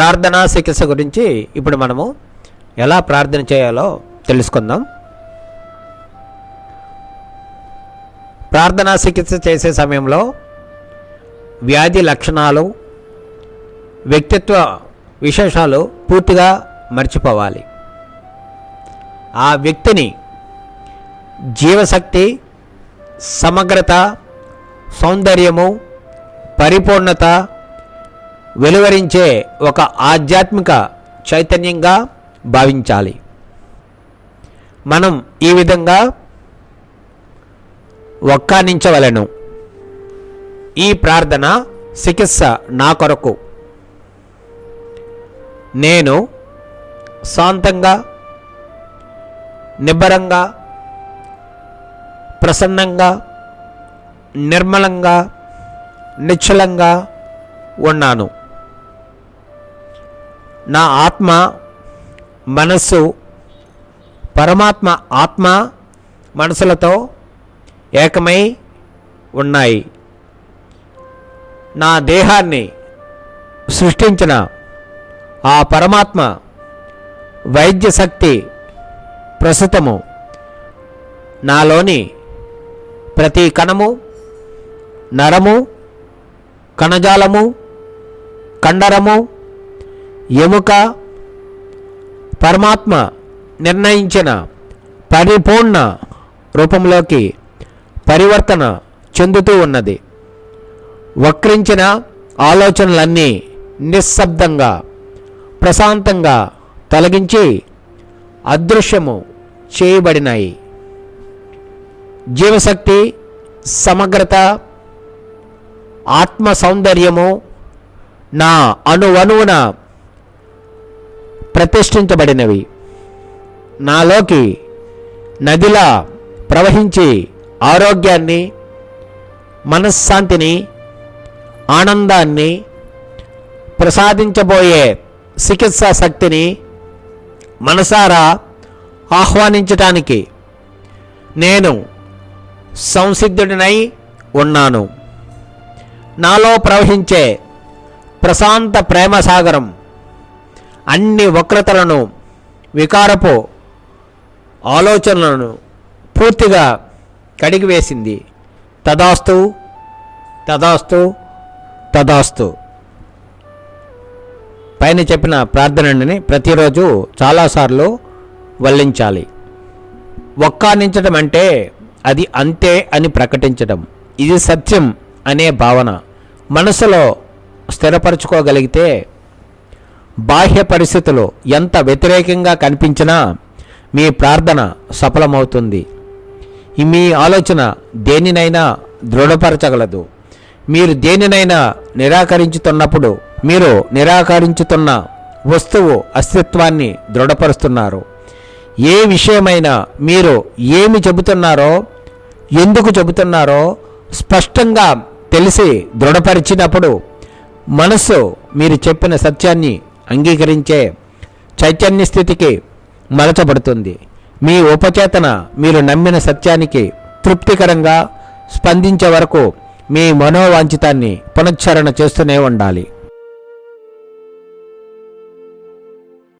ప్రార్థనా చికిత్స గురించి ఇప్పుడు మనము ఎలా ప్రార్థన చేయాలో తెలుసుకుందాం. ప్రార్థనా చికిత్స చేసే సమయంలో వ్యాధి లక్షణాలు వ్యక్తిత్వ విశేషాలు పూర్తిగా మర్చిపోవాలి. ఆ వ్యక్తిని జీవశక్తి సమగ్రత సౌందర్యము పరిపూర్ణత వెలువరించే ఒక ఆధ్యాత్మిక చైతన్యంగా భావించాలి. మనం ఈ విధంగా ఒక్కానించవలను ఈ ప్రార్థన చికిత్స నా కొరకు. నేను శాంతంగా నిబ్బరంగా ప్రసన్నంగా నిర్మలంగా నిశ్చలంగా ఉన్నాను. నా ఆత్మ మనస్సు పరమాత్మ ఆత్మ మనసులతో ఏకమై ఉన్నాయి. నా దేహాన్ని సృష్టించిన ఆ పరమాత్మ వైద్య శక్తి ప్రస్తుతము. నాలోని ప్రతి కణము నరము కణజాలము కండరము ఎముక పరమాత్మ నిర్ణయించిన పరిపూర్ణ రూపంలోకి పరివర్తన చెందుతూ ఉన్నది. వక్రించిన ఆలోచనలన్నీ నిశ్శబ్దంగా ప్రశాంతంగా తొలగించి అదృశ్యము చేయబడినాయి. జీవశక్తి సమగ్రత ఆత్మ సౌందర్యము నా అణువణువున ప్రతిష్ఠించబడినవి. నాలోకి నదిలా ప్రవహించి ఆరోగ్యాన్ని మనశ్శాంతిని ఆనందాన్ని ప్రసాదించబోయే చికిత్సా శక్తిని మనసారా ఆహ్వానించటానికి నేను సంసిద్ధుడినై ఉన్నాను. నాలో ప్రవహించే ప్రశాంత ప్రేమ సాగరం అన్ని వక్రతలను వికారపు ఆలోచనలను పూర్తిగా కడిగివేసింది. తదాస్తు తదాస్తు తదాస్తు. పైన చెప్పిన ప్రార్థనని ప్రతిరోజు చాలాసార్లు వల్లించాలి. ఒక్కానించడం అంటే అది అంతే అని ప్రకటించడం ఇది సత్యం అనే భావన. మనసులో స్థిరపరచుకోగలిగితే బాహ్య పరిస్థితులు ఎంత వ్యతిరేకంగా కనిపించినా మీ ప్రార్థన సఫలమవుతుంది. మీ ఆలోచన దేనినైనా దృఢపరచగలదు. మీరు దేనినైనా నిరాకరించుతున్నప్పుడు మీరు నిరాకరించుతున్న వస్తువు అస్తిత్వాన్ని దృఢపరుస్తున్నారు. ఏ విషయమైనా మీరు ఏమి చెబుతున్నారో ఎందుకు చెబుతున్నారో స్పష్టంగా తెలిసి దృఢపరిచినప్పుడు మనస్సు మీరు చెప్పిన సత్యాన్ని అంగీకరించే చైతన్య స్థితికి మలచబడుతుంది. మీ ఉపచేతన మీరు నమ్మిన సత్యానికి తృప్తికరంగా స్పందించే వరకు మీ మనోవాంఛితాన్ని పునశ్చరణ చేస్తూనే ఉండాలి.